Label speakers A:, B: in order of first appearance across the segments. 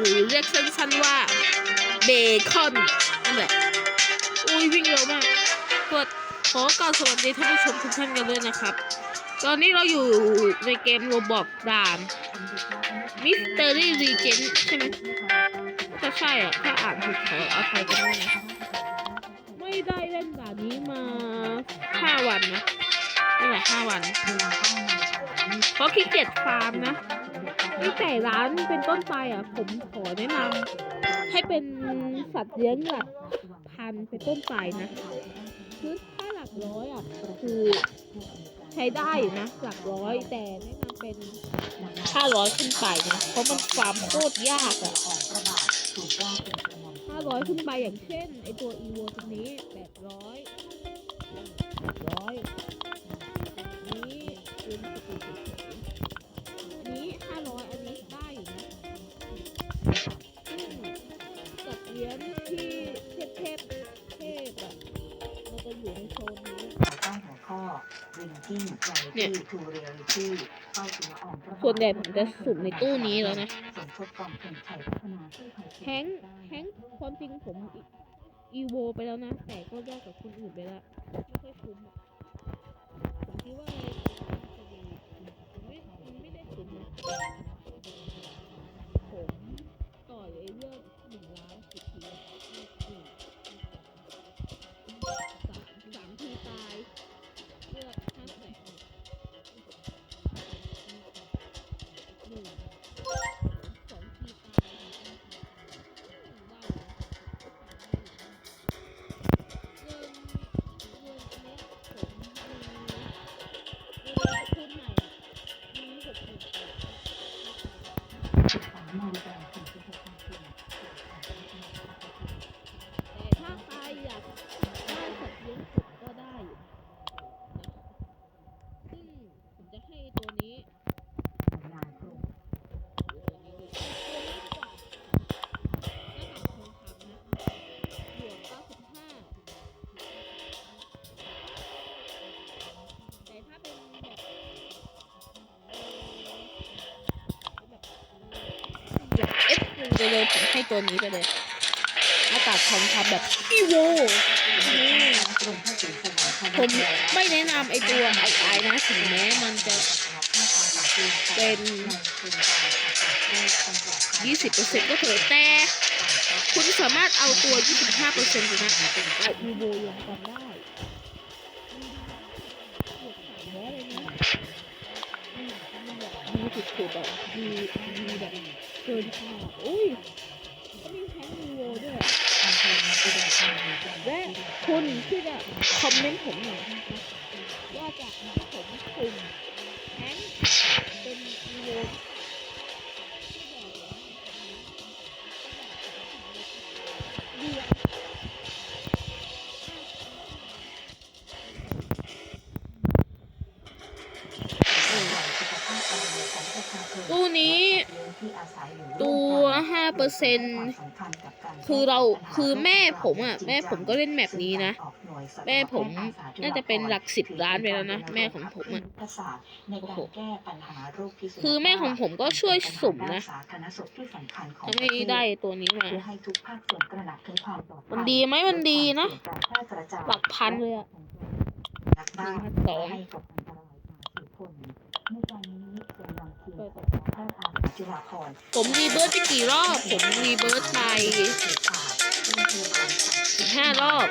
A: หรือเรียกสั้นๆว่าเบคอนนั่นแหละอุ้ยวิ่งเร็วมากสวัสดขอกล่าวสวัสดีท่านผู้ชมทุกท่านกันด้วยนะครับ ตอนนี้เราอยู่ในเกมโรบอกด่านมิสเตอรี่รีเจนใช่ไหมถ้าใช่อะ ถ้าอ่านผิดขออภัยกันด้วยนะไม่ได้เล่นด่านนี้มาห้าวันนะนี่แหละห้าวันเพราะขี้เกียจฟาร์มนะ ตั้งแต่ร้านเป็นต้นไปอะ ผมขอแนะนำให้เป็นสัตว์เลี้ยงหลักพันเป็นต้นไปนะคือถ้าหลักร้อยอะคือใช้ได้นะ หลักร้อยแต่แนะนำเป็นห้าร้อยขึ้นไปนะเพราะมันฟามโคตรยากอะห้าร้อยขึ้นไปอย่างเช่นไอตัวอีโวตัวนี้แปดร้อย เนี่ยส่วนใหญ่ผมจะสุ่มในตู้นี้แล้วนะ
B: สมทบกอง
A: แฮงแฮงความจริงผมอีโวไปแล้วนะ แต่ก็แยกกับคนอื่นไปแล้วไม่ค่อยคุ้มอะผมคิดว่ามันไม่ได้คุ้มนะผมต่อยไอ้เรื่องหนึ่งล้านสิบที ให้ตัวนี้ไปเลยหน้ากากทองคำแบบอีโวผมไม่แนะนำไอตัวไอไอนะถึงแม้มันจะเป็น20%ก็เถอะแต่คุณสามารถเอาตัว 25%อยู่นะเอาอีโวรวมกันได้บวกสามร้อยเลยนะอืมมันแบบดีสุดๆอะดีดีแบบเกินคาดอุ้ย และคุณที่จะคอมเมนต์ผมหน่อยนะคะว่าจะให้ผมสุ่มแทงเป็นอีโวที่แบบว่าดีอะตู้นี้ ตัวห้าเปอร์เซ็นต์ คือเราคือแม่ผมอะ แม่ผมก็เล่นแมปนี้นะ แม่ผมน่าจะเป็นหลักสิบล้านไปแล้วนะ แม่ของผมอะ
B: ในการแก้ปัญหาโรคพิษสุนัข
A: คือแม่ของผมก็ช่วยสุ่มนะ
B: สาธารณสุขที่สำคัญของ
A: ทำให้ได้ตัวนี้มา
B: เพื่อให้ทุกภาคส่วนตระหนักถึงความปลอดภัย
A: มันดีไหมมันดีนะ
B: การแพร่กระจาย
A: หลักพันเลยอะ
B: นักบ้าน
A: หนึ่งพันสอง ปิด
B: แพทย์อาสาจุฬาภร
A: ผมรีเบิร์ตไปกี่รอบ ผมรีเบิร์ตไปห้ารอบ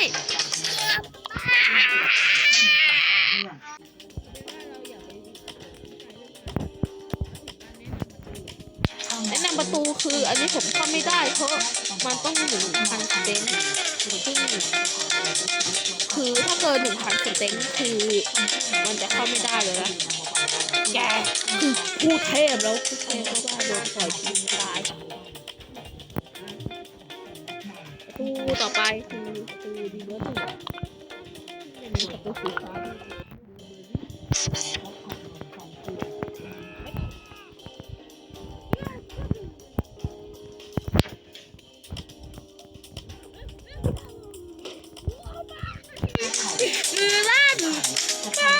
A: แนะนำประตูคืออันนี้ผมเข้าไม่ได้เพราะมันต้องหนึ่งพันสเต็งซึ่งคือถ้าเกินหนึ่งพันสเต็งคือมันจะเข้าไม่ได้เลยนะแกคือผู้เทพแล้วผู้เทพก็ว่าโดนปล่อยทิ้งตายตูต่อไปคือ ตูดีเบิร์หนึ่งเป็นประตูสีฟ้าด้วยมือลั่นไม่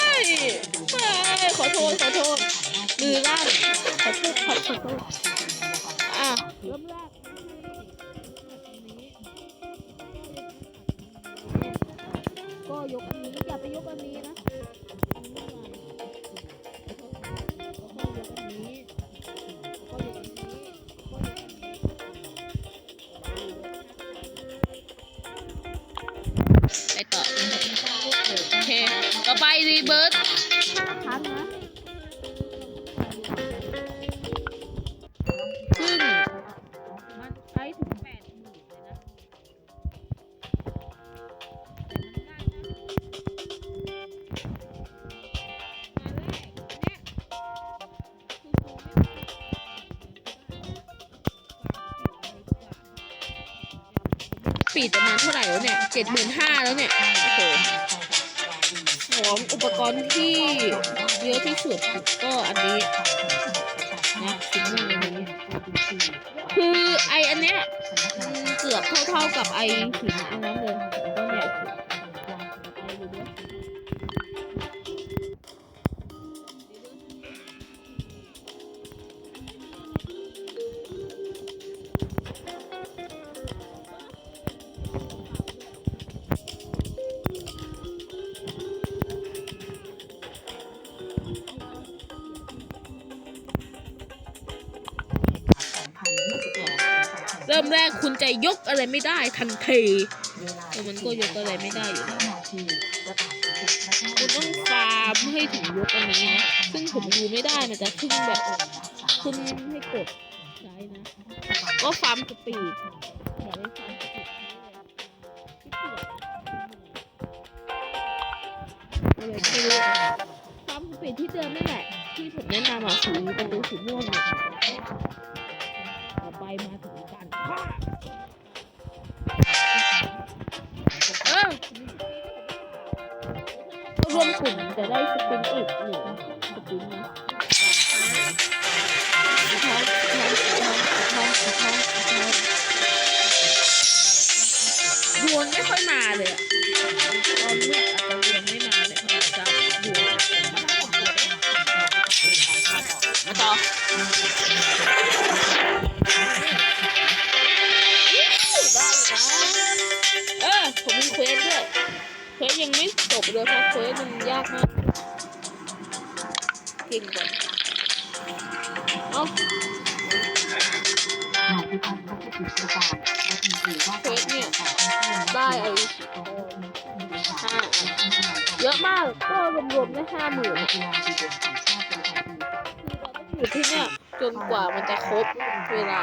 A: ไม่ขอโทษ ขอโทษ มือลั่น ขอโทษ ขอโทษ อะเริ่มแรก ยกอันนี้อย่าไปยกอันนี้นะไม่ไหวแล้วก็ยกอันนี้แล้วก็ยกอันนี้แล้วก็ยกอันนี้ไปต่อโอเคต่อไปรีเบิร์ต เจ็ดหมื่นห้าแล้วเนี่ย โอ้โหของอุปกรณ์ที่เยอะที่สุดก็อันนี้นะชิ้นนึงในนี้ คือไออันเนี้ยเกือบเท่าๆกับไอหินอันนั้นเลย แรกคุณจะยกอะไรไม่ได้ทันทีแต่มันก็ยกอะไรไม่ได้อยู่แล้วคุณต้องฟาร์มให้ถึงยกอันนี้นะซึ่งผมดูไม่ได้มันจะขึ้นแบบขึ้นให้กดใช้นะก็ฟาร์มสปีดอย่าไปฟาร์มสปีดเลยไม่รู้ฟาร์มสปีดที่เดิมนั่นแหละ ที่ผมแนะนำอะสีประตูสีม่วงเนี่ยต่อไปมาถึงกา ร่วมกลุ่มจะได้สปินอีกหนึ่งสปินนะดวงไม่ค่อยมาเลยตอนนี้อาจจะดวงไม่มาเลยอาจจะดวงมาต่อ ไม่จบเลยเพราะเควสมันยากมากเก่งจังเอาได้ไอ้ห้าเยอะมากก็รวมๆได้ห้าหมื่นคือเราต้องอยู่ที่เนี่ยจนกว่ามันจะครบเวลา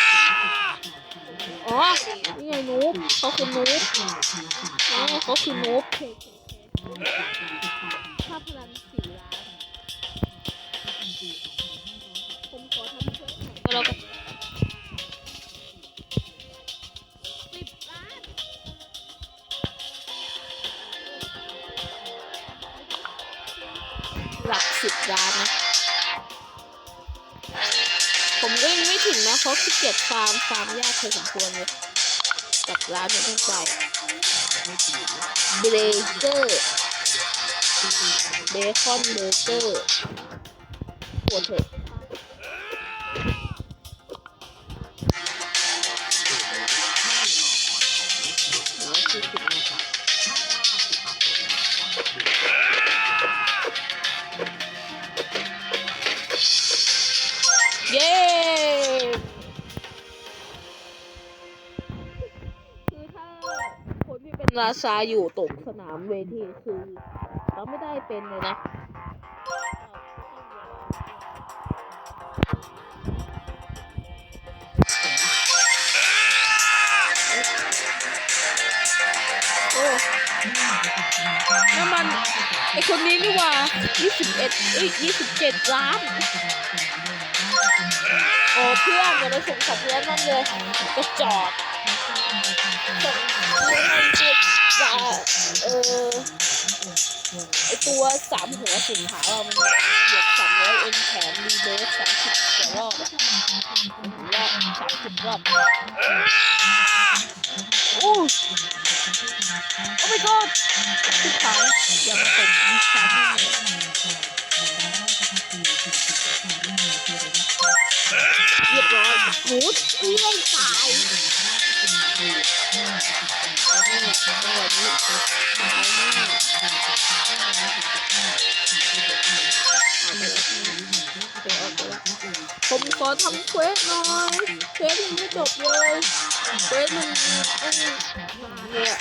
A: อ๋อนี่ไงนูบเขาคือนูบอ๋อเขาคือนูบค่าพลังสี่ล้านผมขอทำเพื่อนก็แล้วกัน ผมก็ยังไม่ถึงนะเพราะขี้เกียจฟาร์มฟาร์มยากพอสมควรเลยกับร้านมันต้องใจเบรเกอร์เบคอนเบเกอร์ปวดเถอะ ราชาอยู่ตกสนามเวทีคือเราไม่ได้เป็นเลยนะโอ้น้ำมันไอคนนี้นี่ว่า 21เอ้ย27 ล้าน โอ้เพื่อนอย่าไปส่งสัยเพื่อนนั่นเลยกระจอก จ็บอย่าเออไอตัวสามหัวสินหาเรามันบวกสามร้อยเอ็นแถมรีเบสสามสิบกว่ารอบรอบสามสิบรอบโอ้โอ้ my god ทุกครั้งอย่ามาตบดิฉันเรียบร้อยหมูเลี้ยงตาย ผมขอทำเควสหน่อยเควสยังไม่จบเลยเควสมันมันนานเลยอะ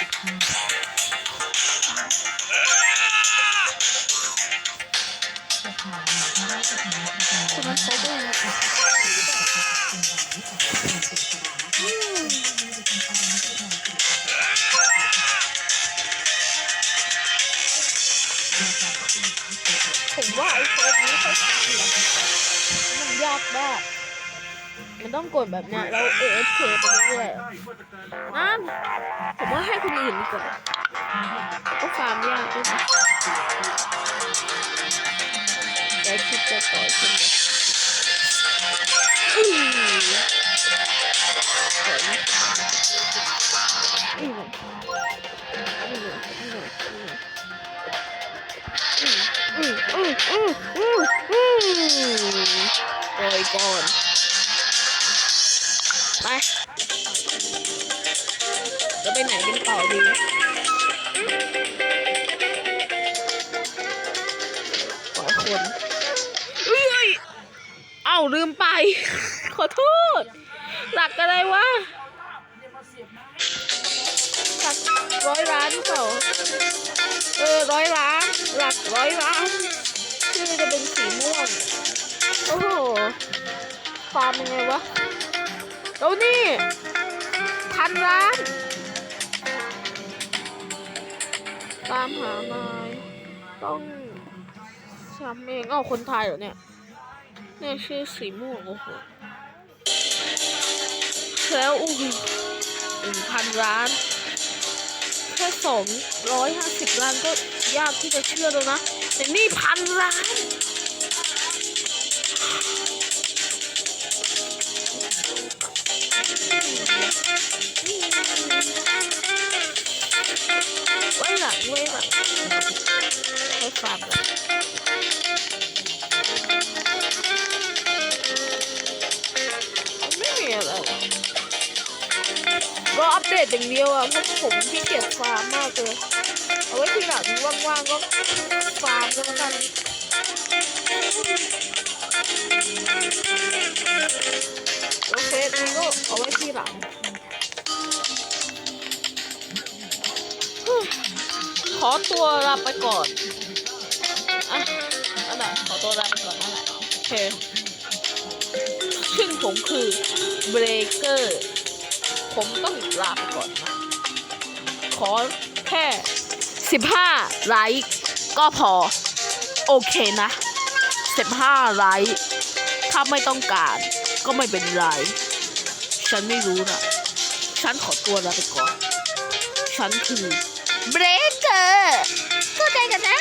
A: คือมันเขาด้ว มันยากมากมันต้องกดแบบเนี้ยแล้ว AFK ไปเรื่อยๆนั่นผมว่าให้คนอื่นดีกว่าก็ฟาร์มยากด้วยนะเดี๋ยวคิดจะต่อยคนเดียอือต่อยไม่ อืออืออืออืออือต่อยก่อน ไปจะไปไหนกันต่อดีขอคนเอ้ย เอ้าลืมไป ขอโทษ หลักอะไรวะหลักร้อยล้านหรือเปล่าเออร้อยล้านหลักร้อยล้าน โอ้โหฟาร์มยังไงวะแล้วนี่พันล้านตามหาไม้ต้องทำเองเอ้าคนไทยเหรอเนี่ยเนี่ยชื่อสีม่วงโอ้โหแล้วอู้หูหนึ่งพันล้านแค่สองร้อยห้าสิบล้านก็ยากที่จะเชื่อแล้วนะแต่นี่พันล้าน ไว้หลังไว้หลังให้ฟังไม่มีอะไรหรอกรออัปเดตอย่างเดียวอะเพราะผมขี้เกียจฟาร์มมากเลยเอาไว้ทีหลังว่างๆก็ฟาร์มก็แล้วกัน โอเคนี่ก็เอาไว้ที่หลังขอตัวลาไปก่อนอะนั่นแหละขอตัวลาไปก่อนนั่นแหละโอเคซึ่งผมคือเบรกเกอร์ ผมต้องลาไปก่อนนะ ขอแค่ 15 ไลค์ก็พอ โอเคนะ 15 ไลค์าไม่ต้องการ ก็ไม่เป็นไร ฉันไม่รู้นะ ฉันขอตัวลาไปก่อน ฉันคือเบรกเกอร์เข้าใจกันนะ